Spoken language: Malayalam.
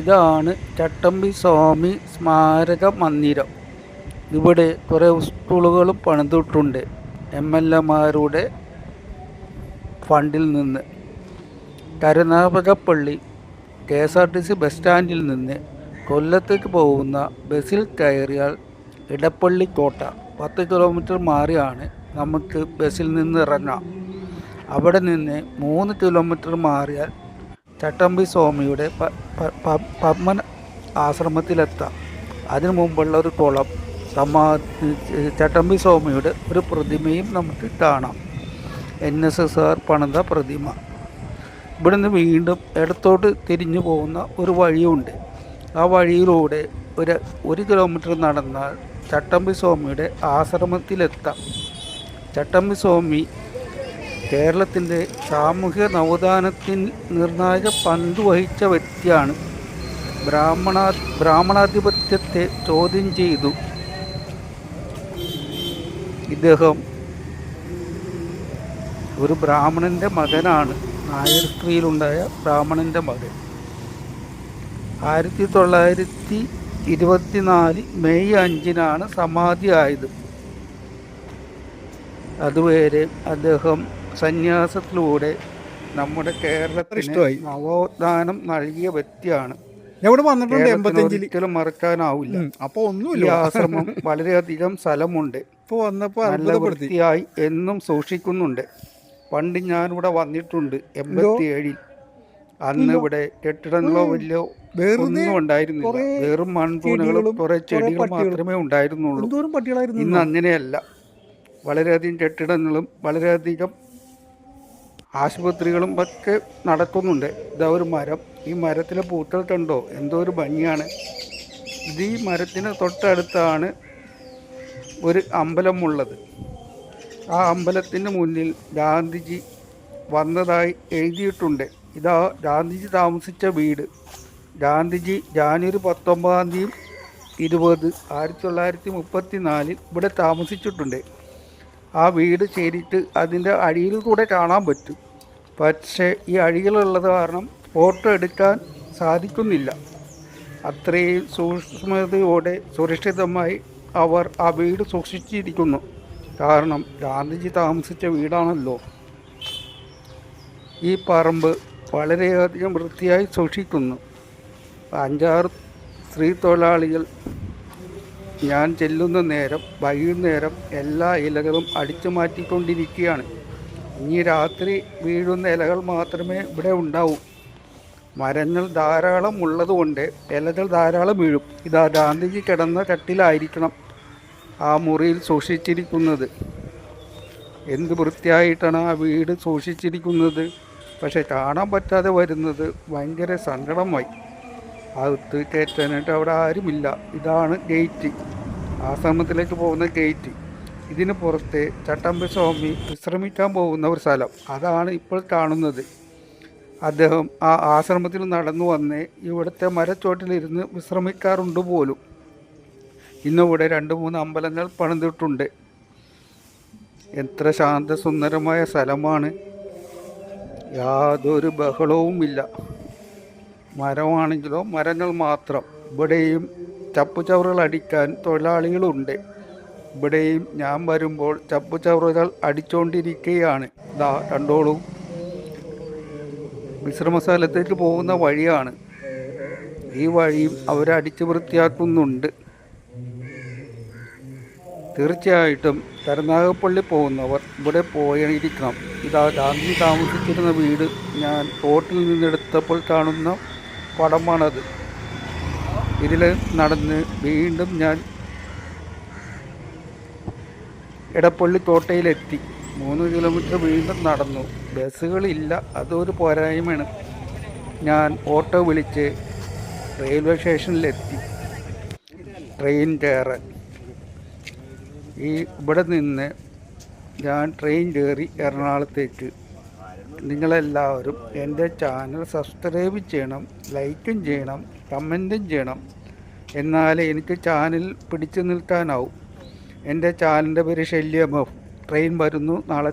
ഇതാണ് ചട്ടമ്പി സ്വാമി സ്മാരക മന്ദിരം. ഇവിടെ കുറേ സ്കൂളുകളും പണിതിട്ടുണ്ട്. എം എൽ എമാരുടെ ഫണ്ടിൽ നിന്ന്. Karunagappally K S R T C bus സ്റ്റാൻഡിൽ നിന്ന് കൊല്ലത്തേക്ക് പോകുന്ന ബസ്സിൽ കയറിയാൽ ഇടപ്പള്ളി കോട്ട പത്ത് കിലോമീറ്റർ മാറിയാണ് നമുക്ക് ബസ്സിൽ നിന്ന് ഇറങ്ങാം. അവിടെ നിന്ന് മൂന്ന് കിലോമീറ്റർ മാറിയാൽ ചട്ടമ്പി സ്വാമിയുടെ പ- പ- പ- പത്മന ആശ്രമത്തിലെത്താം. അതിനു മുമ്പുള്ള ഒരു കുളം സമാ ചട്ടമ്പി സ്വാമിയുടെ ഒരു പ്രതിമയും നമുക്ക് കാണാം. എൻ എസ് എസ് ആർ പണിത പ്രതിമ. ഇവിടുന്ന് വീണ്ടും ഇടത്തോട്ട് തിരിഞ്ഞു പോകുന്ന ഒരു വഴിയുണ്ട്. ആ വഴിയിലൂടെ ഒരു ഒരു കിലോമീറ്റർ നടന്നാൽ ചട്ടമ്പി സ്വാമിയുടെ ആശ്രമത്തിലെത്താം. ചട്ടമ്പി സ്വാമി കേരളത്തിന്റെ സാമൂഹ്യ നവോത്ഥാനത്തിൽ നിർണായക പങ്ക് വഹിച്ച വ്യക്തിയാണ് ബ്രാഹ്മണ ബ്രാഹ്മണാധിപത്യത്തെ ചോദ്യം ചെയ്തു. ഇദ്ദേഹം ഒരു ബ്രാഹ്മണന്റെ മകനാണ്. നായർ ബ്രാഹ്മണന്റെ മകൻ. ആയിരത്തി തൊള്ളായിരത്തി ഇരുപത്തിനാല് മെയ് അഞ്ചിനാണ് സമാധിയായത്. അതുവരെ അദ്ദേഹം സന്യാസത്തിലൂടെ നമ്മുടെ കേരളത്തിന് ഇഷ്ടമായി. നവോത്ഥാനം നൽകിയ വ്യക്തിയാണ്. ഇവിടെ വന്നിട്ടുണ്ട്? ഒരിക്കലും മറക്കാനാവില്ല. അപ്പോൾ ഒന്നുമില്ല. ആശ്രമം വളരെയധികം സ്ഥലമുണ്ട്. ഇപ്പൊ വന്നപ്പോ നല്ല വൃത്തിയായി എന്നും സൂക്ഷിക്കുന്നുണ്ട്. പണ്ട് ഞാനിവിടെ വന്നിട്ടുണ്ട് എൺപത്തി ഏഴിൽ അന്ന് ഇവിടെ കെട്ടിടങ്ങളോ വലിയ ഒന്നും ഉണ്ടായിരുന്നില്ല. വെറും മൺതൂണുകളും കുറെ ചെടികൾ മാത്രമേ ഉണ്ടായിരുന്നുള്ളൂ. ഇന്ന് അങ്ങനെയല്ല. വളരെയധികം കെട്ടിടങ്ങളും വളരെയധികം ആശുപത്രികളും ഒക്കെ നടക്കുന്നുണ്ട്. ഇതാ ഒരു മരം. ഈ മരത്തിലെ പൂക്കൾ എന്തോ ഒരു ഭംഗിയാണ്. ഇത് ഈ മരത്തിന് തൊട്ടടുത്താണ് ഒരു അമ്പലമുള്ളത്. ആ അമ്പലത്തിന് മുന്നിൽ ഗാന്ധിജി വന്നതായി എഴുതിയിട്ടുണ്ട്. ഇതാ ഗാന്ധിജി താമസിച്ച വീട്. ഗാന്ധിജി ജാനുവരി പത്തൊമ്പതാം തീയതി ഇരുപത് ആയിരത്തി തൊള്ളായിരത്തി മുപ്പത്തി നാലിൽ ഇവിടെ താമസിച്ചിട്ടുണ്ട്. ആ വീട് ചേരിയിട്ട് അതിന്റെ അഴിയിൽ കൂടെ കാണാൻ പറ്റും. പക്ഷേ ഈ അഴികളുള്ളത് കാരണം ഫോട്ടോ എടുക്കാൻ സാധിക്കുന്നില്ല. അത്രയും സൂക്ഷ്മതയോടെ സുരക്ഷിതമായി അവർ ആ വീട് സൂക്ഷിച്ചിരിക്കുന്നു. കാരണം ഗാന്ധിജി താമസിച്ച വീടാണല്ലോ. ഈ പറമ്പ് വളരെയധികം വൃത്തിയായി സൂക്ഷിക്കുന്നു. അഞ്ചാറ് സ്ത്രീ തൊഴിലാളികൾ ഞാൻ ചെല്ലുന്ന നേരം വൈകുന്നേരം എല്ലാ ഇലകളും അടിച്ചു മാറ്റിക്കൊണ്ടിരിക്കുകയാണ്. ഇനി രാത്രി വീഴുന്ന ഇലകൾ മാത്രമേ ഇവിടെ ഉണ്ടാവൂ. മരങ്ങൾ ധാരാളം ഉള്ളതുകൊണ്ട് ഇലകൾ ധാരാളം വീഴും. ഇതാ ഗാന്ധിജി കിടന്ന കട്ടിലായിരിക്കണം ആ മുറിയിൽ സൂക്ഷിച്ചിരിക്കുന്നത്. എന്ത് വൃത്തിയായിട്ടാണ് ആ വീട് സൂക്ഷിച്ചിരിക്കുന്നത്? പക്ഷെ കാണാൻ പറ്റാതെ വരുന്നത് ഭയങ്കര സങ്കടമായി. അകത്ത് കയറ്റാനായിട്ട് അവിടെ ആരുമില്ല. ഇതാണ് ഗേറ്റ്. ആശ്രമത്തിലേക്ക് പോകുന്ന ഗേറ്റ്. ഇതിന് പുറത്തെ ചട്ടമ്പി സ്വാമി വിശ്രമിക്കാൻ പോകുന്ന ഒരു സ്ഥലം. അതാണ് ഇപ്പോൾ കാണുന്നത്. അദ്ദേഹം ആ ആശ്രമത്തിൽ നടന്നു വന്ന് ഇവിടുത്തെ മരച്ചോട്ടിലിരുന്ന് വിശ്രമിക്കാറുണ്ട് പോലും. ഇന്നിവിടെ രണ്ട് മൂന്ന് അമ്പലങ്ങൾ പണിതിട്ടുണ്ട്. എത്ര ശാന്തസുന്ദരമായ സ്ഥലമാണ്. യാതൊരു ബഹളവുമില്ല. മരമാണെങ്കിലോ മരങ്ങൾ മാത്രം. ഇവിടെയും ചപ്പുചവറുകൾ അടിക്കാൻ തൊഴിലാളികളുണ്ട്. ഇവിടെയും ഞാൻ വരുമ്പോൾ ചപ്പുചവറുകൾ അടിച്ചുകൊണ്ടിരിക്കുകയാണ് ഇതാ കണ്ടോളൂ. വിശ്രമസ്ഥലത്തേക്ക് പോകുന്ന വഴിയാണ്. ഈ വഴിയും അവരടിച്ച് വൃത്തിയാക്കുന്നുണ്ട്. തീർച്ചയായിട്ടും കരുനാഗപ്പള്ളി പോകുന്നവർ ഇവിടെ പോയിരിക്കണം. ഇതാ ഗാന്ധി താമസിച്ചിരുന്ന വീട് ഞാൻ റോട്ടിൽ നിന്നെടുത്തപ്പോൾ കാണുന്ന പടമാണത്. ഇതിൽ നടന്ന് വീണ്ടും ഞാൻ ഇടപ്പള്ളി തോട്ടയിലെത്തി. മൂന്ന് കിലോമീറ്റർ വീണ്ടും നടന്നു. ബസ്സുകളില്ല അതൊരു പോരായ്മയാണ്. ഞാൻ ഓട്ടോ വിളിച്ച് റെയിൽവേ സ്റ്റേഷനിലെത്തി. ട്രെയിൻ കയറാൻ. ഈ ഇവിടെ നിന്ന് ഞാൻ ട്രെയിൻ കയറി എറണാകുളത്തേക്ക്. നിങ്ങളെല്ലാവരും എന്റെ ചാനൽ സബ്സ്ക്രൈബ് ചെയ്യണം. ലൈക്കും ചെയ്യണം കമന്റും ചെയ്യണം. എന്നാലേ എനിക്ക് ചാനൽ പിടിച്ചു നിൽക്കാനാവും. എന്റെ ചാനലിന്റെ പേര് ശല്യമോ? ട്രെയിൻ വരുന്നു നാളെ